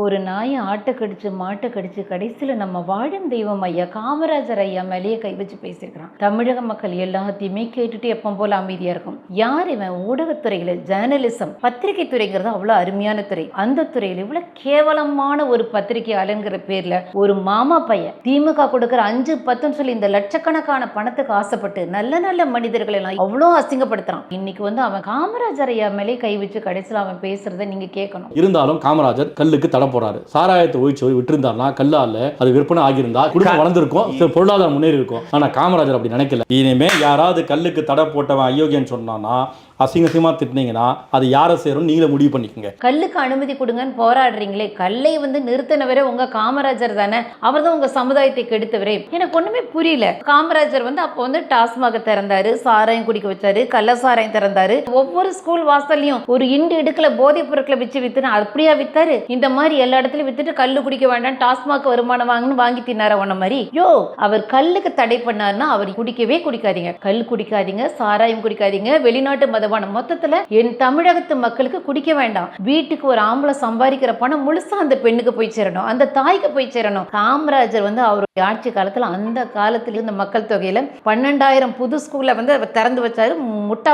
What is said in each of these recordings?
ஒரு நாயை ஆட்டை கடிச்சு மாட்டை கடிச்சு கடைசியில் நம்ம வாழும் தெய்வம் ஐயா காமராஜர் ஐயா மேலேயே கை வச்சு பேசியிருக்கிறான். தமிழக மக்கள் எல்லாத்தையுமே கேட்டுட்டு எப்போ போல அமைதியா இருக்கும். யார் இவன்? ஊடகத்துறையில் ஜேர்னலிசம் பத்திரிகை துறைங்கிறது அவ்வளோ அருமையான துறை. அந்த துறையில் இவ்வளோ கேவலமான ஒரு பத்திரிகையாளங்கிற பேர்ல ஒரு மாமா பையன் திமுக கொடுக்குற அஞ்சு பத்துன்னு சொல்லி இந்த லட்சக்கணக்கான பணத்துக்கு ஆசைப்பட்டு நல்ல நல்ல மனிதர்கள் எல்லாம் அவ்வளோ அசிங்கப்படுத்துறான். இன்னைக்கு வந்து அவன் காமராஜர் ஐயா மேலே கை வச்சு கடைசியில் அவன் பேசுறதை நீங்க கேட்கணும். இருந்தாலும் காமராஜர் கல்லுக்கு தடை போறாரு சாராயத்தை ஒழிச்சு விட்டுருந்தாருன்னா கல்லால அது விற்பனை ஆகியிருந்தா குடும்பம் வளர்ந்துருக்கும். பொருளாதாரம் முன்னேறி இருக்கும். ஆனா காமராஜர் அப்படி நினைக்கல. இனிமே யாராவது கல்லுக்கு தடை போட்டவன் அயோக்கியன்னு சொன்னான்னா அசிங்க திட்டினீங்கன்னா அது யாரை சேரும் நீங்களே முடிவு பண்ணிக்கோங்க. கல்லுக்கு அனுமதி கொடுங்கன்னு போராடுறீங்களே கல்லை வந்து நிறுத்தினவரே உங்க காமராஜர் தானே அவர் தான் உங்க சமுதாயத்தை கெடுத்தவரே. எனக்கு ஒண்ணுமே புரியல. காமராஜர் வந்து அப்போ வந்து டாஸ்மாக திறந்தாரு சாராயம் குடிக்க வச்சாரு கள்ள சாராயம் திறந்தாரு. ஒவ்வொரு ஸ்கூல் வாசல்லையும் ஒரு இண்டு இடுக்கல போதைப் பொருட்களை வச்சு வித்துனா அப்படியா வித்தாரு? இந்த மாதிரி எல்லா இடத்துலயும் வித்துட்டு கல்லு குடிக்க வேண்டாம் டாஸ்மாக் வருமானம் வாங்கணும் வாங்கி தின்னார உன்ன மாதிரி? யோ அவர் கல்லுக்கு தடை பண்ணாருன்னா அவர் குடிக்கவே குடிக்காதீங்க. கல் குடிக்காதீங்க சாராயம் குடிக்காதீங்க வெளிநாட்டு மதவானம் மொத்தத்துல என் தமிழகத்து மக்களுக்கு குடிக்க வேண்டாம். வீட்டுக்கு ஒரு ஆம்பளை சம்பாதிக்கிற பணம் முழுசா அந்த பெண்ணுக்கு போய் சேரணும். அந்த தாய்க்கு போய் சேரணும். காமராஜர் வந்து அவர் ஆட்சி காலத்துல அந்த காலத்துல இருந்த மக்கள் தொகையில பன்னெண்டாயிரம் புது ஸ்கூல்ல வந்து திறந்து வச்சாரு முட்டா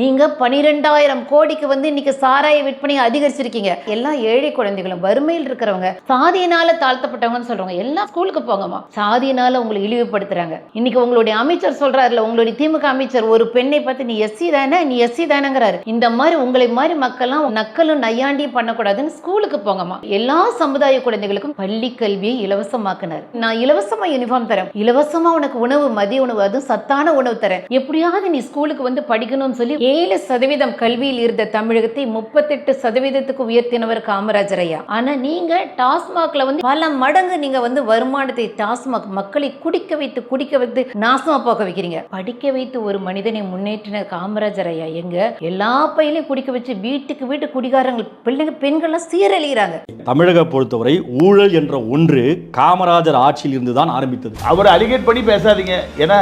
நீங்க பனிரெண்டாயிரம் கோடிக்கு வந்து இன்னைக்கு சாராய விற்பனை அதிகரிச்சிருக்கீங்க. எல்லாம் ஏழை குழந்தைகளும் வறுமையில் இருக்கிறவங்க சாதியினால தாழ்த்தப்பட்டவங்கன்னு சொல்றவங்க எல்லாம் ஸ்கூலுக்கு போங்கம்மா. சாதியினால உங்களை இழிவுபடுத்துறாங்க. இன்னைக்கு உங்களுடைய அமைச்சர் சொல்றாருல உங்களுடைய திமுக அமைச்சர் ஒரு பெண்ணை பார்த்து நீ எஸ்சி தானே நீ எஸ்சி தானேங்கிறாரு. இந்த மாதிரி உங்களை மாதிரி மக்கள்லாம் நக்கலும் நையாண்டியும் பண்ணக்கூடாதுன்னு ஸ்கூலுக்கு போங்கம்மா. எல்லா சமுதாய குழந்தைகளுக்கும் பள்ளி கல்வியை இலவசமாக்குனார். நான் இலவசமா யூனிஃபார்ம் தரேன். இலவசமா உனக்கு உணவு மதிய உணவு அதுவும் சத்தான உணவு தரேன். எப்படியாவது நீ ஸ்கூலுக்கு வந்து படிக்கணும்னு சொல்லி ஏழு சதவீதம் கல்வியில் இருந்த தமிழகத்தை முப்பத்தெட்டு சதவீதத்துக்கு உயர்த்தினவர் காமராஜர் ஐயா. ஆனா நீங்க டாஸ்மாக்ல வந்து பல மடங்கு நீங்க வந்து வருமானத்தை டாஸ்மாக் மக்களை குடிக்க வைத்து குடிக்க வைத்து நாசமா போக வைக்கிறீங்க. படிக்க வைத்து ஒரு மனிதனை முன்னேற்றின காமராஜர் ஐயா எங்க? எல்லா பையிலையும் குடிக்க வச்சு வீட்டுக்கு வீட்டு குடிகாரங்கள் பிள்ளைங்க பெண்கள்லாம் சீரழிகிறாங்க தமிழக பொறுத்தவரை ஊழல் என்ற ஒன்று காமராஜர் ஆட்சியில் இருந்து தான் ஆரம்பித்தது. அவர் அலிகேட் பண்ணி பேசாதீங்க. ஏன்னா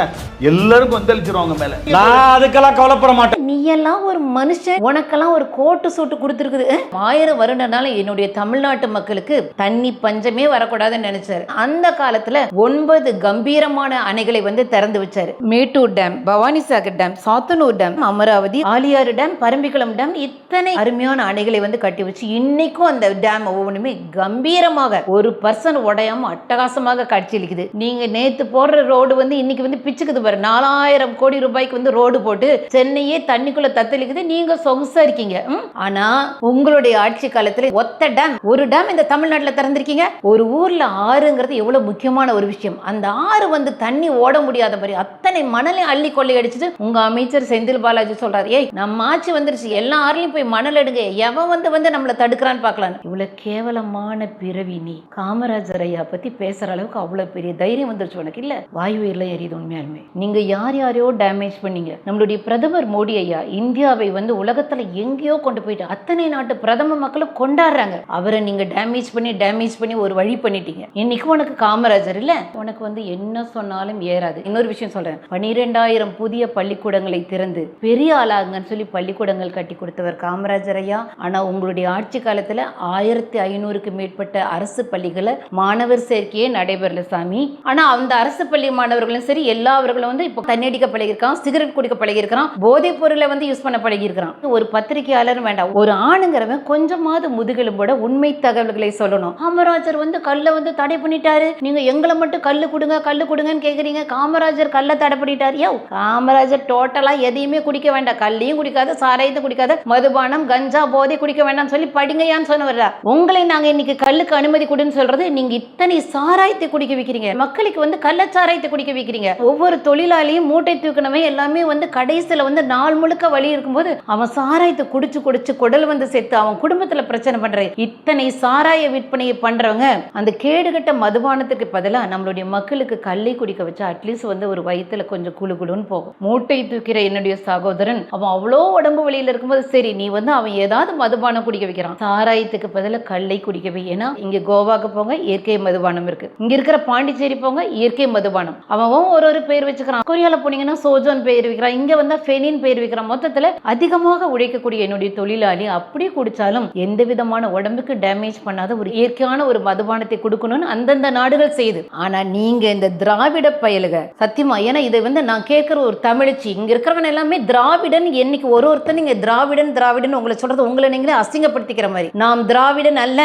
எல்லாரும் கொந்தளிச்சிருவாங்க மேல. நான் அதுக்கெல்லாம் கவலைப்பட மாட்டேன். நீ எல்லாம் ஒரு மனுஷன். உனக்கெல்லாம் ஒரு கோட்டு சூட்டு கொடுத்துருக்குது. ஆயிரம் வருடனால என்னுடைய தமிழ்நாட்டு மக்களுக்கு தண்ணி பஞ்சமே வரக்கூடாதுன்னு நினைச்சாரு. அந்த காலத்துல ஒன்பது கம்பீரமான அணைகளை வந்து திறந்து வச்சாரு. Mettur dam Bhavanisagar dam Sathanur dam Amaravathi Aliyar dam Parambikulam dam இத்தனை அருமையான அணைகளை வந்து கட்டி வச்சு இன்னைக்கும் அந்த டேம் ஒவ்வொன்றுமே கம்பீரமாக ஒரு பர்சன் உடையாம அட்டகாசமாக காட்சியளிக்குது நீங்க நேத்து போடுற ரோடு வந்து இன்னைக்கு வந்து பிச்சுக்குது பாரு. நாலாயிரம் கோடி ரூபாய்க்கு வந்து ரோடு போட்டு சென்னையே தண்ணிக்குள்ள தத்தளிக்குது. நீங்க சொகுசா இருக்கீங்க. ஆனா உங்களுடைய ஆட்சி காலத்துல ஒத்த டேம் ஒரு டேம் இந்த தமிழ்நாட்டுல திறந்திருக்கீங்க. ஒரு ஊர்ல ஆறுங்கிறது எவ்வளவு முக்கியமான ஒரு விஷயம். அந்த ஆறு வந்து தண்ணி ஓட முடியாத மாதிரி அத்தனை மணலை அள்ளி கொள்ளையடிச்சிட்டு உங்க அமைச்சர் செந்தில் பாலாஜி சொல்றாரு. ஏய் நம்ம ஆட்சி வந்துருச்சு. எல்லா ஆறுலயும் போய் மணல் எடுங்க. எவன் வந்து வந்து நம்மளை தடுக்கிறான்னு பார்க்கலாம் இவ்வளவு கேவலமான பிறவி நீ. காமராஜர் ஐயா பத்தி பேசுற அளவுக்கு அவ்வளவு பெரிய தைரியம் வந்துருச்சு உனக்கு? இல்ல. வாயு உயிரில் எரியுது உண்மையாலுமே. நீங்க யார் யாரையோ டேமேஜ் பண்ணீங்க. நம்மளுடைய பிரதமர் மோடி ஐயா இந்தியாவை வந்து உலகத்துல எங்கேயோ கொண்டு போயிட்டு அத்தனை நாட்டு பிரதம மக்களும் கொண்டாடுறாங்க. அவரை நீங்க டேமேஜ் பண்ணி டேமேஜ் பண்ணி ஒரு வழி பண்ணிட்டீங்க. இன்னைக்கு உனக்கு காமராஜர் இல்ல? உனக்கு வந்து என்ன சொன்னாலும் ஏறாது. இன்னொரு விஷயம் சொல்றேன். பனிரெண்டாயிரம் புதிய பள்ளிக்கூடங்களை திறந்து பெரிய ஆளாகுங்கன்னு சொல்லி பள்ளிக்கூடங்கள் கட்டி கொடுத்தவர் காமராஜர் ஐயா. ஆனா உங்களுடைய ஆட்சி காலத்துல ஆயிரத்தி ஐநூறுக்கு மேற்பட்ட அரசு பள்ளிகளை மாணவர் சேர்க்கையே நடைபெறல. சாமி. ஆனா அந்த அரசு பள்ளி மாணவர்களும் சரி எல்லாவர்களும் வந்து இப்போ தண்ணடிக்க பழகிருக்கான் சிகரெட் குடிக்க பழகிருக்கான் போதைப் பொருளை வந்து யூஸ் பண்ண பழகிருக்கான் ஒரு பத்திரிகையாளர் வேண்டாம் ஒரு ஆணுங்கிறவன் கொஞ்சமாவது முதுகெலும்போட உண்மை தகவல்களை சொல்லணும். காமராஜர் வந்து கல்லை வந்து தடை பண்ணிட்டாரு. நீங்க எங்களை மட்டும் கல்லு கொடுங்க கல்லு கொடுங்கன்னு கேக்குறீங்க. காமராஜர் கல்லை தடை பண்ணிட்டாரு. யோ காமராஜர் டோட்டலா எதையுமே குடிக்க வேண்டாம். கல்லையும் குடிக்காத சாராயத்தை குடிக்காத மதுபானம் கஞ்சா போதை குடிக்க வேண்டாம்னு சொல்லி படிங்கயான்னு சொன்னவர்டா உங்களை நாங்க இன்னைக்கு கல்லுக்கு அனுமதி கொடுன்னு சொல்றது நீங்க இத்தனை சாராயத்தை குடிக்க வைக்கிறீங்க. மக்களுக்கு வந்து கள்ளச்சாராயத்தை குடிக்க வைக்கிறீங்க. ஒவ்வொரு தொழிலாளியும் மூட்டை தூக்கினவன் எல்லாமே வந்து கடைசியில வந்து நாள் முழுக்க வழி இருக்கும்போது அவன் சாராயத்தை குடிச்சு குடிச்சு குடல் வந்து செத்து அவன் குடும்பத்துல பிரச்சனை பண்ற இத்தனை சாராய விற்பனையை பண்றவங்க அந்த கேடுகட்ட மதுபானத்துக்கு பதிலாக நம்மளுடைய மக்களுக்கு கல்லை குடிக்க வச்சா அட்லீஸ்ட் வந்து ஒரு வயிற்றுல கொஞ்சம் குளு குழுன்னு போகும். மூட்டை தூக்கிற என்னுடைய சகோதரன் அவன் அவ்வளோ உடம்பு வழியில் இருக்கும்போது சரி நீ வந்து அவன் ஏதாவது மதுபானம் குடிக்க வைக்கிறான். சாராயத்துக்கு பதிலாக கல்லை குடிக்கவே ஏன்னா இங்கே கோவாக்கு போங்க இயற்கை மதுபானம் இருக்கு. இங்க இருக்கிற பாண்டிச்சேரி போங்க இயற்கை மதுபானம். அவன் ஒரு ஒரு பேர் வச்சுக்கிறான். கொரியால போனீங்கன்னா சோஜோன் பேர் வைக்கிறான். இங்க வந்தா ஃபெனின் பேர் வைக்கிறான். மொத்தத்துல அதிகமாக உழைக்கக்கூடிய என்னுடைய தொழிலாளி அப்படி குடிச்சாலும் எந்த விதமான உடம்புக்கு டேமேஜ் பண்ணாத ஒரு இயற்கையான ஒரு மதுபானத்தை கொடுக்கணும்னு அந்தந்த நாடுகள் செய்யுது ஆனா நீங்க இந்த திராவிட பயலுக சத்தியமா ஏன்னா இதை வந்து நான் கேட்கிற ஒரு தமிழ்ச்சி இங்க இருக்கிறவங்க எல்லாமே திராவிடன் என்னைக்கு ஒரு ஒருத்தர் நீங்க திராவிடன் திராவிடன் உங்களை சொல்றது உங்களை நீங்களே அசிங்கப்படுத்திக்கிற மாதிரி. நாம் திராவிடன் அல்ல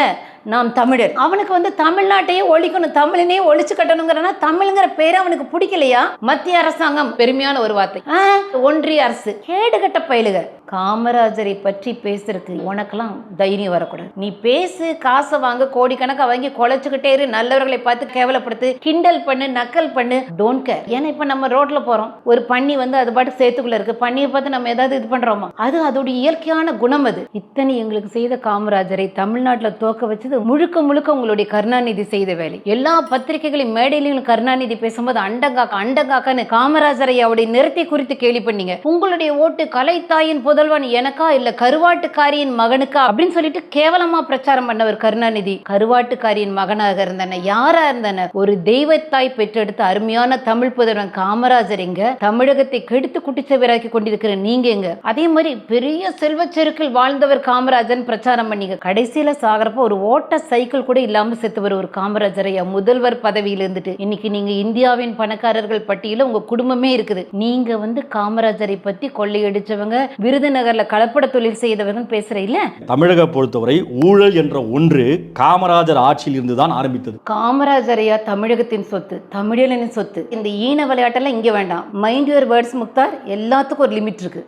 நாம் தமிழர். அவனுக்கு வந்து தமிழ்நாட்டையே ஒழிக்கணும். தமிழனே ஒழிச்சு கட்டணுங்கிறனா தமிழ்ங்கிற பேர் அவனுக்கு பிடிக்கலையா? மத்திய அரசாங்கம். பெருமையான ஒரு வார்த்தை. ஒன்றிய அரசு. கேடுகட்ட பயலுக. காமராஜரை பற்றி பேசுறதுக்கு உனக்கெல்லாம் தைரியம் வரக்கூடாது. நீ பேசு காசை வாங்க கோடிக்கணக்காக வாங்கி குலைச்சுக்கிட்டே இரு நல்லவர்களை பார்த்து கேவலப்படுத்து கிண்டல் பண்ணு நக்கல் பண்ணு டோன்ட் கேர் ஏன்னா இப்போ நம்ம ரோட்ல போறோம். ஒரு பன்னி வந்து அது பாட்டு சேத்துக்குள்ள இருக்கு. பன்னியை பார்த்து நம்ம ஏதாவது இது பண்றோமா? அது அதோடைய இயற்கையான குணம் அது. இத்தனை எங்களுக்கு செய்த காமராஜரை தமிழ்நாட்டில் தோக்க வச்சது முழுக்க முழுக்க உங்களுடைய கருணாநிதி செய்த வேலை. எல்லா பத்திரிகைகளையும் மேடையிலையும் கருணாநிதி பேசும்போது அண்டங்காக்க அண்டங்காக்கான்னு காமராஜரை அவருடைய நிறத்தை குறித்து கேள்வி பண்ணீங்க. உங்களுடைய ஓட்டு கலைத்தாயின் புதல்வன் எனக்கா இல்ல கருவாட்டுக்காரியின் மகனுக்கா அப்படின்னு சொல்லிட்டு கேவலமா பிரச்சாரம் பண்ணவர் கருணாநிதி. கருவாட்டுக்காரியின் மகனாக இருந்தன யாரா இருந்தன? ஒரு தெய்வத்தாய் பெற்றெடுத்த அருமையான தமிழ் புதல்வன் காமராஜர் எங்க? தமிழகத்தை கெடுத்து குட்டிச்சவராக்கி கொண்டிருக்கிற நீங்க எங்க? அதே மாதிரி பெரிய செல்வச்செருக்கில் வாழ்ந்தவர் காமராஜன் பிரச்சாரம் பண்ணீங்க. கடைசியில சாகிறப்ப ஒரு ஓட்ட சைக்கிள் கூட இல்லாம செத்துவர் ஒரு காமராஜர் ஐயா. முதல்வர் பதவியில இருந்துட்டு இன்னைக்கு நீங்க இந்தியாவின் பணக்காரர்கள் பட்டியல உங்க குடும்பமே இருக்குது. நீங்க வந்து காமராஜரை பத்தி கொள்ளையடிச்சவங்க விருது விருதுநகர்ல கலப்பட தொழில் செய்தவங்க பேசுற இல்ல? தமிழக பொறுத்தவரை ஊழல் என்ற ஒன்று காமராஜர் ஆட்சியில் இருந்து தான் ஆரம்பித்தது. காமராஜர் ஐயா தமிழகத்தின் சொத்து தமிழனின் சொத்து. இந்த ஈன விளையாட்டெல்லாம் இங்க வேண்டாம். Mind your words Mukhtar. எல்லாத்துக்கும் ஒரு லிமிட் இருக்கு.